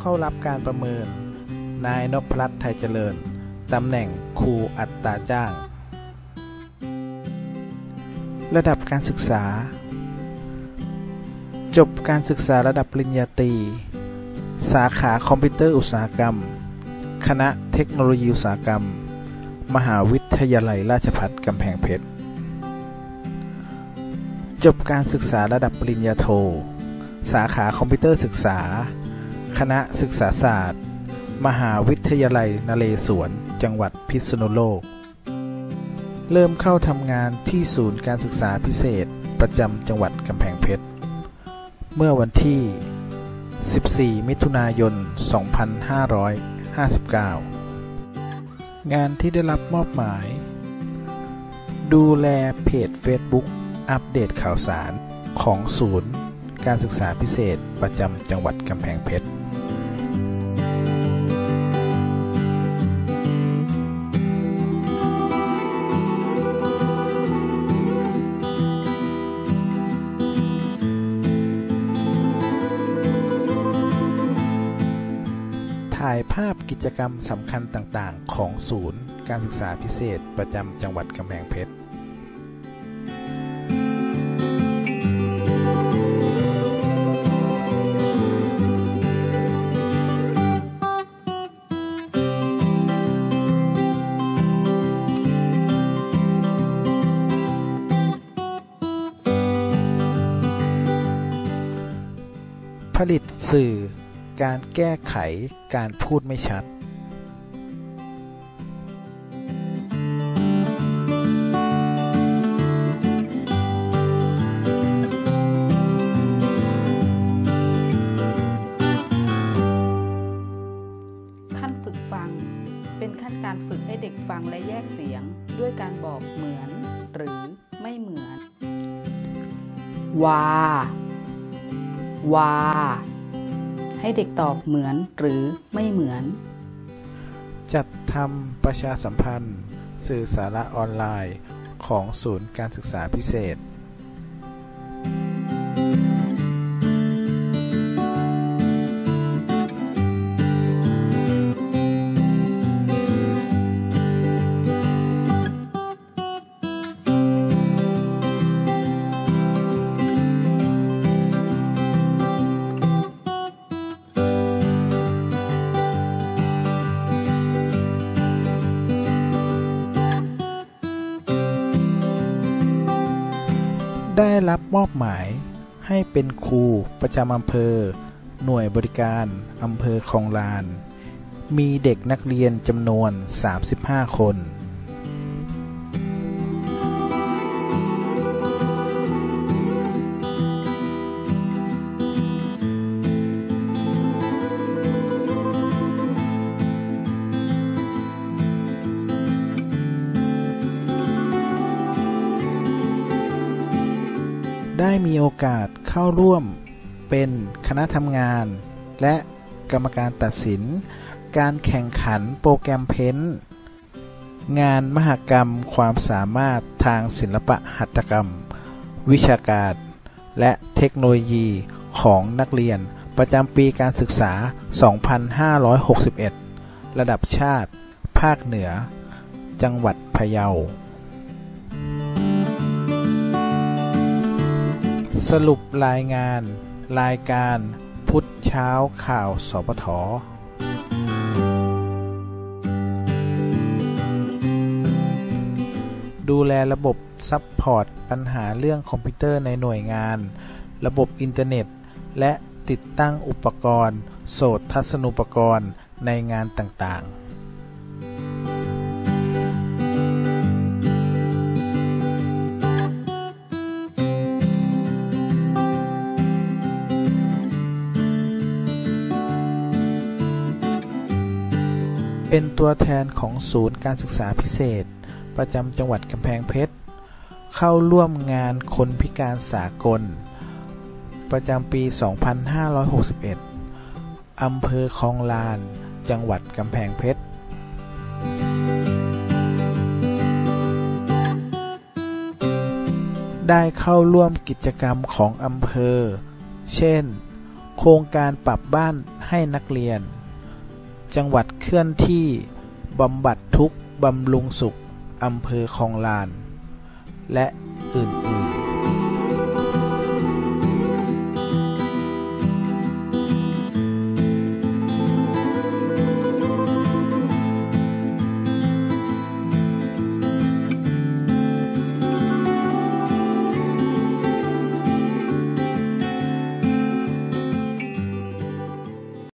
เข้ารับการประเมิน นายนพรัตน์ไทยเจริญ ตำแหน่งครูอัตราจ้าง ระดับการศึกษา จบการศึกษาระดับปริญญาตรี สาขาคอมพิวเตอร์อุตสาหกรรม คณะเทคโนโลยีอุตสาหกรรม มหาวิทยาลัยราชภัฏกำแพงเพชร จบการศึกษาระดับปริญญาโทสาขาคอมพิวเตอร์ศึกษา คณะศึกษาศาสตร์ มหาวิทยาลัยนเรศวร จังหวัดพิษณุโลก เริ่มเข้าทำงานที่ศูนย์การศึกษาพิเศษประจำจังหวัดกำแพงเพชร เมื่อวันที่ 14 มิถุนายน 2559 งานที่ได้รับมอบหมาย ดูแลเพจ Facebook อัปเดตข่าวสารของศูนย์การศึกษาพิเศษประจำจังหวัดกำแพงเพชร ถ่ายภาพกิจกรรมสำคัญต่างๆ ของศูนย์ การศึกษาพิเศษประจำจังหวัดกำแพงเพชรผลิตสื่อ การแก้ไขการพูดไม่ชัด ขั้นฝึกฟัง เป็นขั้นการฝึกให้เด็กฟังและแยกเสียง ด้วยการบอกเหมือน หรือไม่เหมือนวาวา ให้เด็กตอบเหมือนหรือไม่เหมือน จัดทำประชาสัมพันธ์ สื่อสาระออนไลน์ ของศูนย์การศึกษาพิเศษ ได้รับมอบหมายให้เป็นครูประจำอำเภอ หน่วยบริการอำเภอคลองลาน มีเด็กนักเรียนจำนวน 35 คน ได้มีโอกาสเข้าร่วมเป็นคณะทำงาน และกรรมการตัดสิน การแข่งขันโปรแกรมเพ้นท์งานมหกรรมความสามารถทางศิลปะหัตถกรรม วิชาการ และเทคโนโลยีของนักเรียนประจำปีการศึกษา 2561 ระดับชาติ ภาคเหนือ จังหวัดพะเยา สรุปรายงาน รายการพุทธเช้าข่าวสปทดูแลระบบซัพพอร์ตปัญหาเรื่องคอมพิวเตอร์ในหน่วยงาน ระบบอินเทอร์เน็ต และติดตั้งอุปกรณ์ โสตทัศนุปกรณ์ในงานต่างๆ เป็นตัวแทนของศูนย์การศึกษาพิเศษ ประจำจังหวัดกำแพงเพชร เข้าร่วมงานคนพิการสากล ประจำปี 2561 อำเภอคลองลาน จังหวัดกำแพงเพชรได้เข้าร่วมกิจกรรมของอำเภอ เช่น โครงการปรับบ้านให้นักเรียน จังหวัดเคลื่อนที่บำบัดทุกข์บำรุงสุขอำเภอคลองลาน และอื่นๆ